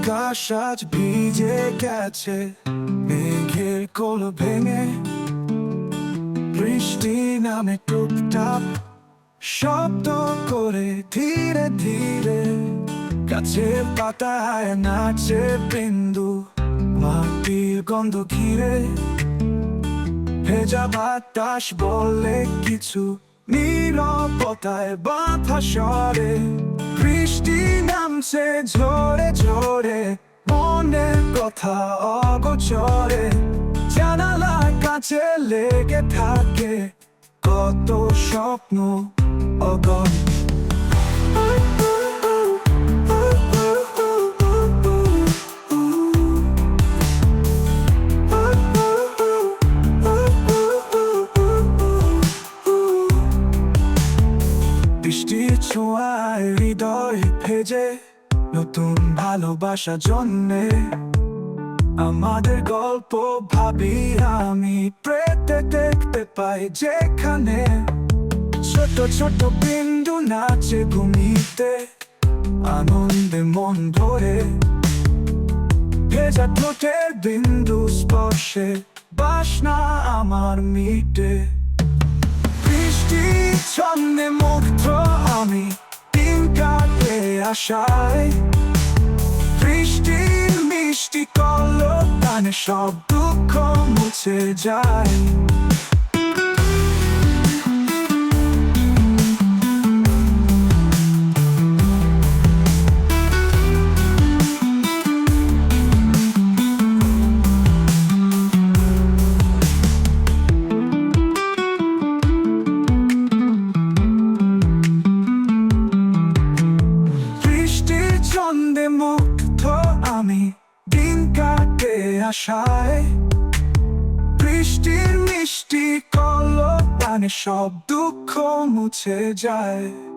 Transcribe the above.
আকাশ আজ ভিজে গেছে, মেঘের কোল ভেঙে। বৃষ্টি নামে টুপটাপ, শব্দ করে ধীরে ধীরে। গাছের পাতায় নাচে বিন্দু, মাটির গন্ধ ঘিরে। ভেজা বাতাস বলে কিছু, নীরবতায় বাধা বৃষ্টি নামছে ঝরে ঝরে, মনের কথা অগোচরে। জানালার কাছে লেগে থাকে কত স্বপ্ন অগণ বৃষ্টির ছোঁয়ায় হৃদয় ভেজে নতুন ভালোবাসা জন্মে আমাদের গল্প ভাবি আমি, প্রেতে দেখতে পাই যেখানে ছোট ছোট বিন্দু নাচে ঘুমিতে আনন্দে মন ভরে। ভেজা ঠোঁটের বিন্দু স্পর্শে, বাসনা আমার মিটে। বৃষ্টি ছন্দে মুগ্ধ আমি দিন কাটে আশায়। মিষ্টি কল টানে সব দুঃখ মুছে যায়। মুগ্ধ দিন কাটে আশায়। বৃষ্টির মিষ্টি কল প্রাণে সব দুঃখ মুছে যায়।